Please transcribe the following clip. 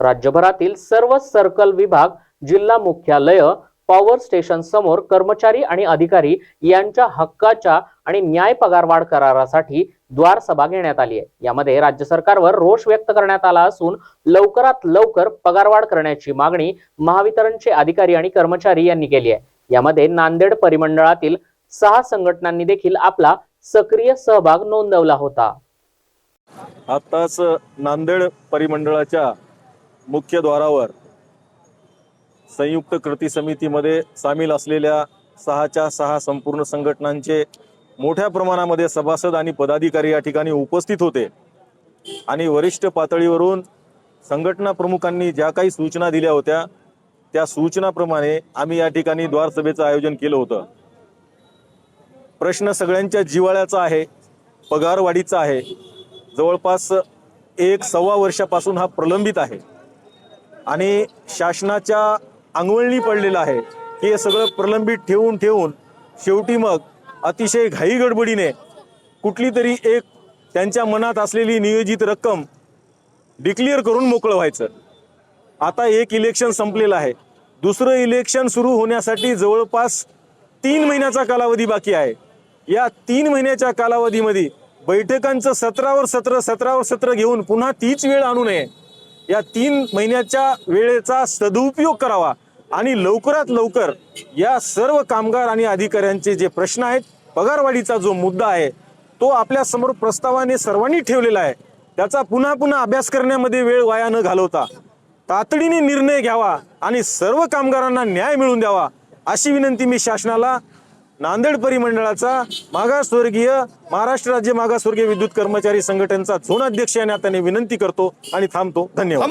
राज्यभरातील सर्व सर्कल विभाग जिल्हा मुख्यालय पॉवर स्टेशन समोर कर्मचारी आणि अधिकारी यांच्या हक्काच्या आणि न्याय पगारवाढ करारासाठी द्वार सभा घेण्यात आली आहे. यामध्ये राज्य सरकारवर रोष व्यक्त करण्यात आला असून लवकरात लवकर पगारवाढ करण्याची मागणी महावितरणचे अधिकारी आणि कर्मचारी यांनी केली आहे. यामध्ये नांदेड परिमंडळातील सहा संघटनांनी देखील आपला सक्रिय सहभाग नोंदवला होता. आताच नांदेड परिमंडळाच्या मुख्य द्वारावर संयुक्त कृती समितीमध्ये सामील असलेल्या सहाच्या सहा संपूर्ण संघटनांचे मोठ्या प्रमाणामध्ये सभासद आणि पदाधिकारी या ठिकाणी उपस्थित होते. आणि वरिष्ठ पातळीवरून संघटना प्रमुखांनी ज्या काही सूचना दिल्या होत्या त्या सूचनाप्रमाणे आम्ही या ठिकाणी द्वारसभेचं आयोजन केलं होतं. प्रश्न सगळ्यांच्या जिवाळ्याचा आहे पगारवाढीचा आहे. जवळपास एक सव्वा वर्षापासून हा प्रलंबित आहे. आणि शासनाच्या अंगवळणी पडलेलं आहे. की हे सगळं प्रलंबित ठेवून ठेवून शेवटी मग अतिशय घाई गडबडीने कुठली तरी एक त्यांच्या मनात असलेली नियोजित रक्कम डिक्लेअर करून मोकळं व्हायचं. आता एक इलेक्शन संपलेलं आहे. दुसरं इलेक्शन सुरू होण्यासाठी जवळपास तीन महिन्याचा कालावधी बाकी आहे. या तीन महिन्याच्या कालावधीमध्ये बैठकांचं सतरावर सत्र सतरावर सत्र घेऊन पुन्हा तीच वेळ आणू नये. या तीन महिन्याच्या वेळेचा सदुपयोग करावा आणि लवकरात लवकर या सर्व कामगार आणि अधिकाऱ्यांचे जे प्रश्न आहेत पगारवाढीचा जो मुद्दा आहे तो आपल्यासमोर प्रस्तावाने सर्वांनी ठेवलेला आहे. त्याचा पुन्हा पुन्हा अभ्यास करण्यामध्ये वेळ वाया न घालवता तातडीने निर्णय घ्यावा आणि सर्व कामगारांना न्याय मिळवून द्यावा अशी विनंती मी शासनाला नांदेड परिमंडळाचा मागासवर्गीय महाराष्ट्र राज्य मागासवर्गीय विद्युत कर्मचारी संघटनेचा झोन अध्यक्ष या नात्याने विनंती करतो आणि थांबतो. धन्यवाद.